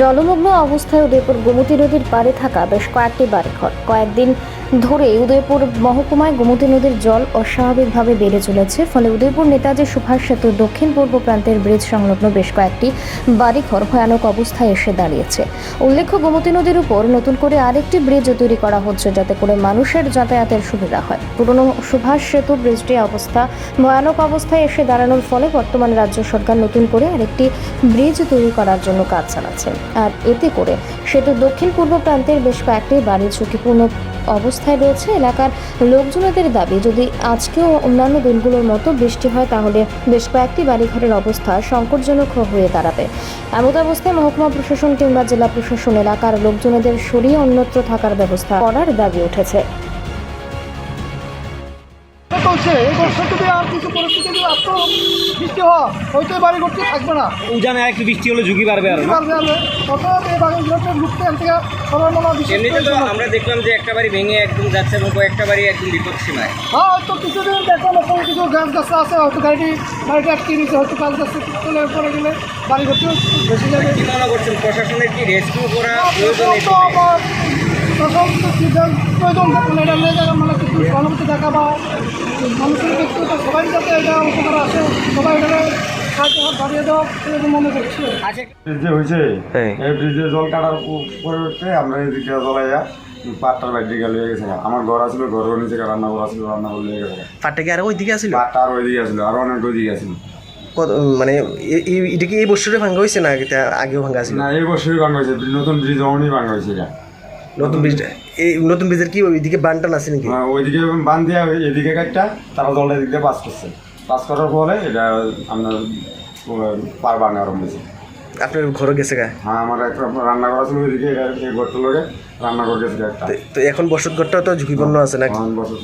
জলমগ্ন অবস্থায় উদয়পুর গোমতী নদীর পাড়ে থাকা বেশ কয়েকটি বাড়িঘর। কয়েকদিন ধরে উদয়পুর মহকুমায় গোমতী নদীর জল অস্বাভাবিকভাবে বেড়ে চলেছে। ফলে উদয়পুর নেতাজি সুভাষ সেতুর দক্ষিণ পূর্ব প্রান্তের ব্রিজ সংলগ্ন বেশ কয়েকটি বাড়িঘর ভয়ানক অবস্থায় এসে দাঁড়িয়েছে। উল্লেখ্য, গোমতী নদীর উপর নতুন করে আরেকটি ব্রিজ তৈরি করা হচ্ছে যাতে করে মানুষের যাতায়াতের সুবিধা হয়। পুরনো সুভাষ সেতু ব্রিজটি অবস্থা ভয়ানক অবস্থায় এসে দাঁড়ানোর ফলে বর্তমানে রাজ্য সরকার নতুন করে আরেকটি ব্রিজ তৈরি করার জন্য কাজ চালাচ্ছে। আর এতে করে সেতুর দক্ষিণ পূর্ব প্রান্তের বেশ কয়েকটি বাড়ি ঝুঁকিপূর্ণ অবস্থায় রয়েছে এলাকার লোকজনদের দাবি, যদি আজকেও অন্যান্য দিনগুলোর মতো বৃষ্টি হয়, তাহলে বেশ কয়েকটি বাড়িঘরের অবস্থা সংকটজনক হয়ে দাঁড়াবে। এমত অবস্থায় মহকুমা প্রশাসন কিংবা জেলা প্রশাসন এলাকার লোকজনদের সরিয়ে অন্যত্র থাকার ব্যবস্থা করার দাবি উঠেছে। চলছে এই বর্ষা যদি আর কিছু পরিস্থিতি যদি এত বৃষ্টি হয় হয়তো এই বাড়ি ঘরটি থাকবে না। উজানে একটু বৃষ্টি হলে ঝুঁকি বাড়বে আর পারবে আমি অতএব এই বাড়িগুলোতে লুকতে এখান থেকে সবার মনে হয় এমনিতে তো আমরা দেখলাম যে একটা বাড়ি ভেঙে একদম যাচ্ছে এবং কয়েকটা বাড়ি একদম বিপদ সীমায় হ্যাঁ হয়তো কিছুদিন দেখলাম ওখানে কিছু গাছ গাছ আছে হয়তো গাড়িটি গাড়িটি আটকে নিয়েছে হয়তো গাছ গাছ চলে পরে গেলে বাড়ি ঘরটিও বেশি যাবে। কি মনে করছেন প্রশাসনের কি রেস্কিউ করা প্রয়োজন তো সিদ্ধান্ত প্রয়োজন মানে এটা নিয়ে সহানুভূতি দেখা বা মানুষের ব্যক্তিগত সবাই যাতে এটা উপকার আসে সবাই এটাকে মনে আচ্ছা। ব্রিজ যে হয়েছে হ্যাঁ। এই ব্রিজে জল কাটার প- পরিবর্তে আমরা এদিকে জলাইয়া পাটটার বাইর দিকে লিয়ে গেছে আমার ঘর আছিল ঘরের নিচে রান্না ঘর আছিল রান্না ঘর লিয়ে গেছে পাটটা কি আর ওইদিকে আছিল? পাটটা আর ওইদিকে আছিল আর অনেক ওইদিকে আছিল। কত মানে এই- এটা কি এই বছরে ভাঙ্গা হয়েছে না আগেও ভাঙ্গা আছিল না এই বছরই ভাঙা হয়েছে নতুন ব্রিজ অমনি ভাঙা হয়েছে এটা। নতুন ব্রিজ এই নতুন ব্রিজের কি ওইদিকে বানটান আছে নাকি? হ্যাঁ, ওইদিকে বান দিয়া ওই- এদিকে কাটটা তারা জলটা এদিক দিয়ে পাস করছে। পাস করার ফলে এটা আপনার পার ভাঙা আরম্ভ হয়েছে। আপনার ঘরে গেছে গা? হ্যাঁ আমার একটা রান্নাঘর আছিল ওইদিকে এই ঘরটা লোকে রান্নাঘর গেছে একটা। তো- তো এখন বসত ঘরটাও তো ঝুঁকিপূর্ণ আছে নাকি? বছর